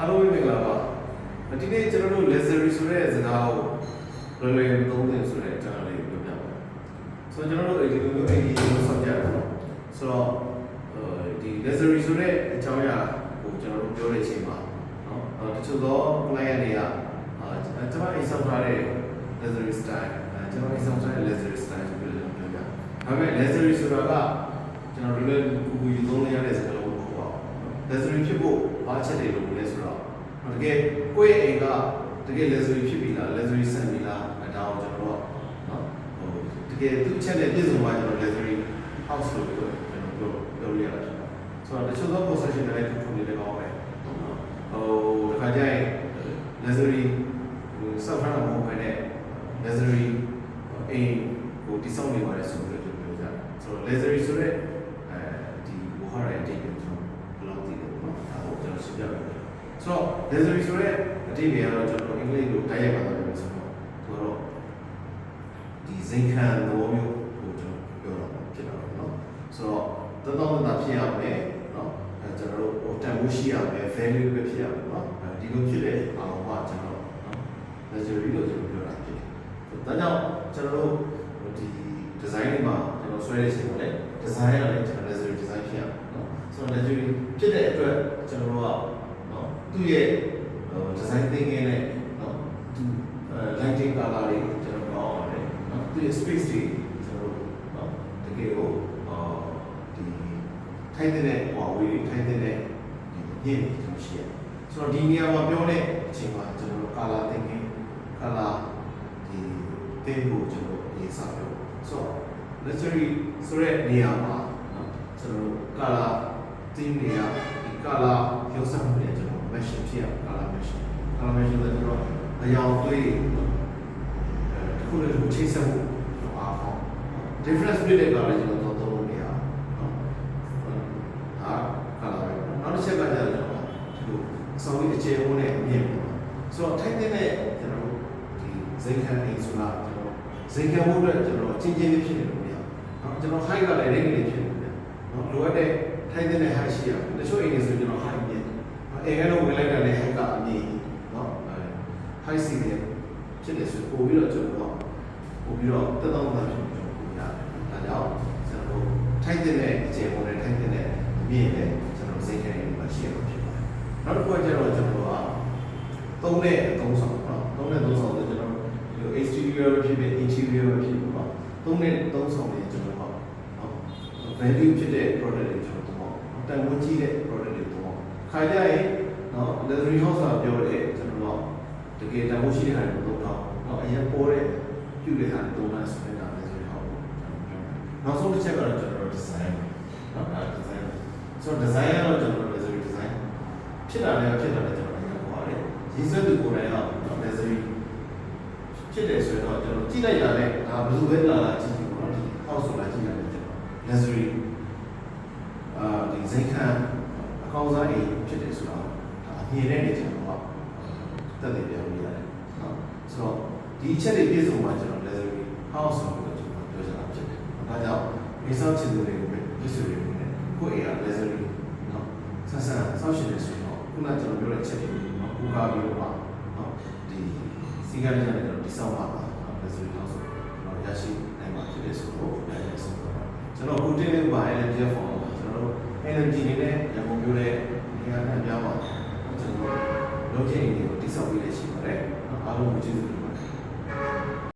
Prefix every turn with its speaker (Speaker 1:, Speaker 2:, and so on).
Speaker 1: အားလုံးပဲမင်္ဂလာပါဒီနေ့ကျွန်တော်တို့ luxury ဆိုတဲ့စကားကိုလွယ်လွယ်သုံးသင်ဆိုတဲ့အကြောင်းလေးပြောပြပါဆိုတော့ကျွန်တော်တို့အဲ့ဒီလိုမျိုးအဲ့ဒီလိုဆောင်ကြရအောင်ဆိုတော့ဒီ luxury ဆိုတဲ့အကြောင်းအရာကိုကျွန်တော်တို့ပြောတဲ့အချိန်မှာနော်တချို့သော client တွေကအာကျွန်တော်အိမ်ဆောင်ထားတဲ့ luxury style အဲကျွန်တော်အိမ်ဆောင်ထားတဲ့ luxury style ဆိုပြီးတော့ပြောပြဒါပေမဲ့ luxury ဆိုတာကကျွန်တော်တို့လည်းကူကူယူသုံးရတဲ့စကားလုံးမဟုတ်ပါဘူး luxury ဖြစ်ဖို့ ဘာချက်တွေလိုလဲဆိုတော့တကယ်ကိုယ့်ရဲ့အိမ်ကတကယ် luxury ဖြစ်ပြီလား luxury ဆန်ပြီလားအဲဒါကိုကျွန်တော်တို့နော်ဟိုတကယ်သူ့ချက်နဲ့ပြည့်စုံမှကျွန်တော် luxury house လို့ပြောကျွန်တော်ပြောပြောရတာဖြစ်ပါတယ်ဆိုတော့တချို့သော possession တွေလည်းထုံနေတယ်ကောင်းပဲဟိုတခါကျရင် luxury ဟိုစောက်ထားတာမဟုတ်ဘဲနဲ့ luxury အိမ်ကိုတိစောက်နေပါတယ်ဆိုပြီးတော့ပြောကြတယ်ဆိုတော့ luxury ဆိုတဲ့အဲဒီဝဟာရရဲ့အတိတ်ကိုကျွန်တော်ဘယ်လောက်သိလဲပေါ့နော်အဲဒါကိုကျွန်တော်ရှင်းပြပါမယ် ဆိုတော့ luxury ဆိုတဲ့အတိတ်ကတော့ကျွန်တော်အင်္ဂလိပ်လိုတိုက်ရိုက်ပါတော့မယ်ဆိုတော့သူကတော့ဒီဇင်ခံသဘောမျိုးကိုကျွန်တော်ပြောတော့ဖြစ်တာပေါ့နော်ဆိုတော့တတော်တတာဖြစ်ရမယ်နော်အဲကျွန်တော်တို့ဟိုတန်ဖိုးရှိရမယ် value ပဲဖြစ်ရမယ်နော်အဲဒီလိုဖြစ်တဲ့အောင်ကကျွန်တော်နော် luxury လို့ကျွန်တော်ပြောတာဖြစ်တယ်ဒါကြောင့်ကျွန်တော်တို့ဒီ design တွေမှာကျွန်တော်ဆွဲတဲ့အချိန်မှာလည်း design ရလည်းကျွန်တော် luxury design ဖြစ်ရမယ်နော်ဆိုတော့ luxury ဖြစ်တဲ့အတွက်ကျွန်တော်တို့ကနော် သူ့ရဲ့ဟို design thinking နဲ့နော်သူအဲ lighting color တွေကျွန်တော်ကောင်းပါတယ်နော်သူ့ရဲ့ space တွေကျွန်တော်တို့နော်တကယ်ကိုအာဒီထိုင်တဲ့ဟွာဝေးထိုင်တဲ့ဒီညင်ကျွန်တော်ရှိရတယ်ဆိုတော့ဒီနေရာမှာပြောတဲ့အချိန်မှာကျွန်တော်တို့ color thinking color ဒီတင်းကိုကျွန်တော်ရေးစားပြောဆိုတော့ luxury ဆိုတဲ့နေရာမှာနော်ကျွန်တော်တို့ color theme တွေကဒီ color ရုပ်စံမှုတွေကျွန်တော် mesh ဖြစ်ရ color mesh color mesh ဆိုတော့ကျွန်တော်အယောင်သွေးနော်အဲတစ်ခုနဲ့တစ်ခုချိတ်ဆက်မှုတော့အားကောင်း difference ဖြစ်တဲ့ကလည်းကျွန်တော်သုံးလို့မရဘူးနော်ဟာ color ပဲနောက်တစ်ချက်ကကျတော့ကျွန်တော်ဒီလိုအစောကြီးအခြေဝန်းနဲ့အမြင့်ပေါ့ဆိုတော့ထိုက်တဲ့ကျွန်တော်ဒီဇိမ်ခံနေဆိုတာကျွန်တော်ဇိမ်ခံမှုအတွက်ကျွန်တော်အချင်းချင်းလေးဖြစ်နေလို့မရဘူးကျွန်တော် height ကလည်း range လေးဖြစ်နေတယ်နော်လိုအပ်တဲ့ထိုက်တဲ့ height ရှိရတချို့အိမ်တွေဆိုကျွန်တော် height မြင့် အိမ်ကတော့ဝင်လိုက်တာလည်း height ကအမြင့်နော်အဲ height စီတယ်ဖြစ်နေဆိုပို့ပြီးတော့ကျွန်တော်ပို့ပြီးတော့တက်တော့မှဖြစ်ကျွန်တော်ပို့ရတယ်ဒါကြောင့်ကျွန်တော်ထိုက်တဲ့အခြေပုံနဲ့ထိုက်တဲ့အမြင့်နဲ့ကျွန်တော်စိတ်ထဲမှာရှိရမှာဖြစ်ပါတယ်နောက်တစ်ခုကကျတော့ကျွန်တော်ကသုံးတဲ့အသုံးဆောင်နော်သုံးတဲ့အသုံးဆောင်ဆိုကျွန်တော်ဒီ exterior ဖြစ်ဖြစ် interior ဖြစ်ဖြစ်ပေါ့သုံးတဲ့အသုံးဆောင်တွေကျွန်တော်ကနော် value ဖြစ်တဲ့ product တွေကျွန်တော်တော့တန်ဖိုးကြီးတဲ့ product တွေတော့ခါကြရင် နော် luxury house ကပြောတယ်ကျွန်တော်ကတကယ်တန်ဖိုးရှိတဲ့ဟာတွေတော့တော့နော်အရင်ပေါ်တဲ့ပြုတဲ့ဟာတွေတော့မှဆိုတဲ့ luxury house ကိုကျွန်တော်ပြောနောက်ဆုံးတစ်ချက်ကတော့ကျွန်တော် design နော်အဲ design ဆိုတော့ design ကတော့ကျွန်တော် luxury design ဖြစ်တာလည်းဖြစ်တာလည်းကျွန်တော်လည်းဟောတယ်ရင်းစက်သူကိုယ်တိုင်က luxury ဖြစ်တယ်ဆိုတော့ကျွန်တော်ကြည့်လိုက်တာလည်းဒါဘယ်လိုပဲလာလာကြည့်ကြည့်ပေါ့နော်ဒီ house ဆိုလာကြည့်ရတယ်ကျွန်တော် luxury အာဒီဇိတ်ခံအကောင်းစားအိမ်ဖြစ်တယ်ဆိုတော့ဒါအ မြင်နဲ့နေကျွန်တော်ကတက်တယ်ပြောလို့ရတယ်နော်ဆိုတော့ဒီအချက်တွေပြည့်စုံမှကျွန်တော် luxury house ဆိုတော့ကျွန်တော်ပြောချင်တာဖြစ်တယ်ဒါကြောင့်မိစောချင်သူတွေကိုပဲပြည့်စုံနေတယ်ကိုယ့်အိမ်က luxury နော်ဆန်းဆန်းစောင့်ရှင်နေဆိုတော့ခုနကျွန်တော်ပြောတဲ့အချက်တွေနော်ကိုကားပြီးတော့နော်ဒီစီကလည်းကျွန်တော်ဒီဆောင်ပါပါ luxury house ဆိုတော့ရရှိနိုင်မှာဖြစ်တယ်ဆိုတော့ပြန်ရဆုံးတော့ကျွန်တော်ကိုတင်နေပါရဲ့ PDF form ကျွန်တော်တို့ energy နေနဲ့ရပုံ ရာနဲ့ပြောပါ